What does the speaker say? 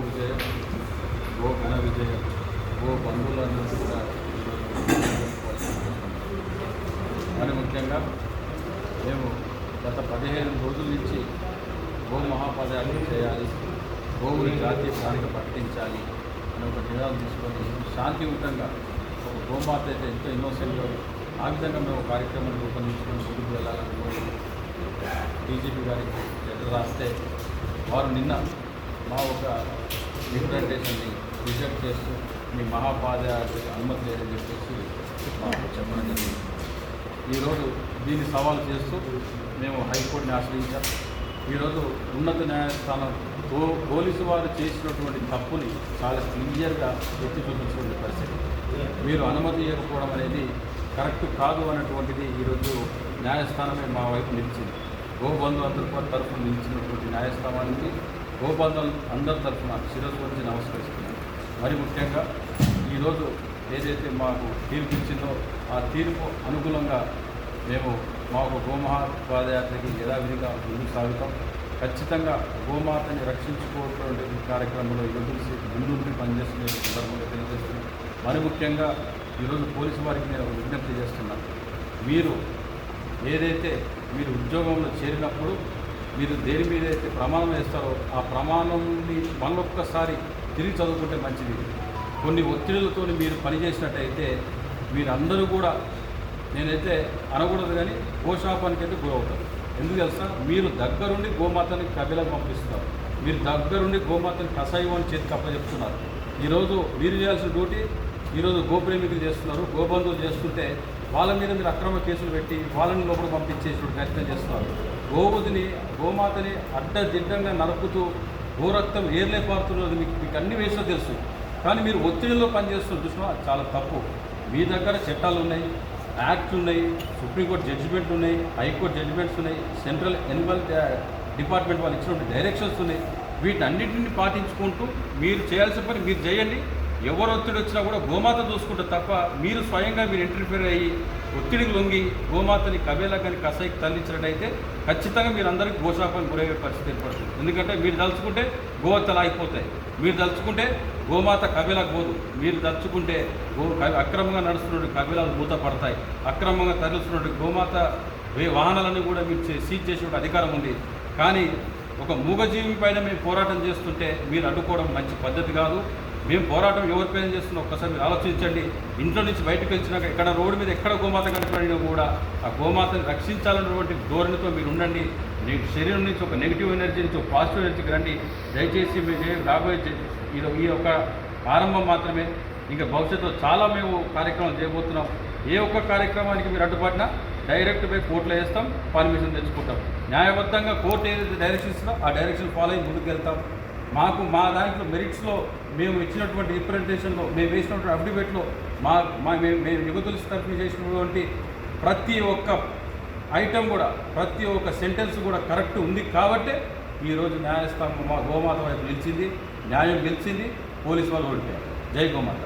విజయం ఓ ఘన విజయం గో బంధువులందరూ కూడా మరి ముఖ్యంగా మేము గత పదిహేను రోజుల నుంచి గో మహాపదయాత్ర చేయాలి గోవుని జాతీయ స్థానిక ప్రకటించాలి అని ఒక నిర్ణయం తీసుకొని శాంతియుతంగా ఒక గోమాత అయితే ఎంతో ఇన్నోసెంట్గా ఆ విధంగా మేము కార్యక్రమాన్ని కార్యక్రమం రూపొందించుకొని ముందుకు వెళ్ళాలని డీజీపీ గారికి లెటర్ రాస్తే వారు నిన్న మా ఒక రిప్రజెంటేషన్ని రిజెక్ట్ చేస్తూ మీ మహాపాదయాత్రకు అనుమతి లేదని చెప్పేసి మాకు చెప్పడం జరిగింది. ఈరోజు దీన్ని సవాల్ చేస్తూ మేము హైకోర్టుని ఆశ్రయించాం. ఈరోజు ఉన్నత న్యాయస్థానం పో పోలీసు వారు చేసినటువంటి తప్పుని చాలా క్లియర్గా ఎత్తి చూపించుకునే పరిస్థితి. మీరు అనుమతి ఇవ్వకపోవడం అనేది కరెక్ట్ కాదు అన్నటువంటిది ఈరోజు న్యాయస్థానమే మా వైపు నిలిచింది. గోబంధు అందరి తరఫున నిలిచినటువంటి న్యాయస్థానానికి గోబంధులు అందరి తరఫున శిరస్సు వచ్చి నమస్కరిస్తున్నాను మరి ముఖ్యంగా ఈరోజు ఏదైతే మాకు తీర్పు ఇచ్చిందో ఆ తీర్పు అనుకూలంగా మేము మాకు ఒక పాదయాత్రకి యథావిధిగా ముందుకు సాగుతాం. ఖచ్చితంగా గోమాతని రక్షించుకోవటువంటి కార్యక్రమంలో ఈరోజు ముందుండి పనిచేస్తున్న సందర్భంగా తెలియజేస్తున్నాం. మరి ముఖ్యంగా ఈరోజు పోలీసు వారికి నేను విజ్ఞప్తి చేస్తున్నాను. మీరు ఏదైతే మీరు ఉద్యోగంలో చేరినప్పుడు మీరు దేని మీద అయితే ప్రమాణం వేస్తారో ఆ ప్రమాణంని మళ్ళొక్కసారి తిరిగి చదువుకుంటే మంచిది. కొన్ని ఒత్తిడులతో మీరు పనిచేసినట్టయితే మీరందరూ కూడా నేనైతే అనకూడదు కానీ గోశాపానికి అయితే గురవుతారు. ఎందుకు తెలుసా? మీరు దగ్గరుండి గోమాతని కబిలకు పంపిస్తారు మీరు దగ్గరుండి గోమాతని కషాయం అని చేతికి అప్పచెప్తున్నారు. ఈరోజు మీరు చేయాల్సిన డ్యూటీ ఈరోజు గోప్రేమికులు చేస్తున్నారు గోబంధువులు చేస్తుంటే వాళ్ళ మీద మీరు అక్రమ కేసులు పెట్టి వాళ్ళని లోపల పంపించేసి ప్రయత్నం చేస్తున్నారు. గోవుదిని గోమాతని అడ్డదిడ్డంగా నరుకుతూ గోరక్తం ఏర్లే పారుతున్నది మీకు మీకు అన్ని వేసో తెలుసు. కానీ మీరు ఒత్తిడిలో పనిచేస్తున్న చూసినా అది చాలా తప్పు. మీ దగ్గర చట్టాలు ఉన్నాయి యాక్ట్ ఉన్నాయి సుప్రీంకోర్టు జడ్జిమెంట్ ఉన్నాయి హైకోర్టు జడ్జిమెంట్స్ ఉన్నాయి సెంట్రల్ ఎనిమల్ డిపార్ట్మెంట్ వాళ్ళు ఇచ్చినటువంటి డైరెక్షన్స్ ఉన్నాయి. వీటన్నిటిని పాటించుకుంటూ మీరు చేయాల్సిన పని మీరు చేయండి. ఎవరు ఒత్తిడి వచ్చినా కూడా గోమాత చూసుకుంటే తప్ప మీరు స్వయంగా మీరు ఇంటర్ఫియర్ అయ్యి ఒత్తిడికి లొంగి గోమాతని కబేలా కానీ కసాయికి తరలించినట్టయితే ఖచ్చితంగా మీరు అందరికీ గోశాపాన్ని గురయ్యే పరిస్థితి ఏర్పడుతుంది. ఎందుకంటే మీరు తలుచుకుంటే గోవత్తలు ఆగిపోతాయి. మీరు తలుచుకుంటే గోమాత కబేలకు పోదు. మీరు తలుచుకుంటే గో అక్రమంగా నడుస్తున్నటువంటి కబేలాలు మూత పడతాయి అక్రమంగా తరలిస్తున్నటువంటి గోమాత వే- కూడా మీరు సీజ్ చేసే అధికారం ఉంది. కానీ ఒక మూగజీవి పైన మేము పోరాటం చేస్తుంటే మీరు అడ్డుకోవడం మంచి పద్ధతి కాదు. మేము పోరాటం ఎవరి పేరు చేస్తున్నాం? ఒక్కసారి మీరు ఆలోచించండి. ఇంట్లో నుంచి బయటకు వచ్చినాక ఎక్కడ రోడ్డు మీద ఎక్కడ గోమాత కనపడినా కూడా ఆ గోమాతని రక్షించాలన్నటువంటి ధోరణితో మీరు ఉండండి. మీ శరీరం నుంచి ఒక నెగిటివ్ ఎనర్జీ నుంచి ఒక పాజిటివ్ ఎనర్జీకి రండి. దయచేసి మీరు రాబోయే ఈ ఈ యొక్క ఆరంభం మాత్రమే. ఇంకా భవిష్యత్తులో చాలా మేము కార్యక్రమాలు చేయబోతున్నాం. ఏ ఒక్క కార్యక్రమానికి మీరు అడ్డుపడినా డైరెక్ట్ పోయి కోర్టులో వేస్తాం పర్మిషన్ తెచ్చుకుంటాం. న్యాయబద్ధంగా కోర్టు ఏదైతే డైరెక్షన్ ఇస్తుందో ఆ డైరెక్షన్ ఫాలో అయ్యి ముందుకు వెళ్తాం. మాకు మా దాంట్లో మెరిట్స్లో మేము ఇచ్చినటువంటి రిప్రజెంటేషన్లో మేము వేసినటువంటి అఫిడవిట్లో మా మా మేము మేము యువతుల తరఫున చేసినటువంటి ప్రతి ఒక్క ఐటెం కూడా ప్రతి ఒక్క సెంటెన్స్ కూడా కరెక్ట్ ఉంది కాబట్టే ఈరోజు న్యాయస్థానం మా గోమాత వైపు నిలిచింది న్యాయం గెలిచింది పోలీసు వాళ్ళు ఓడిపోయారు. జై గోమాత.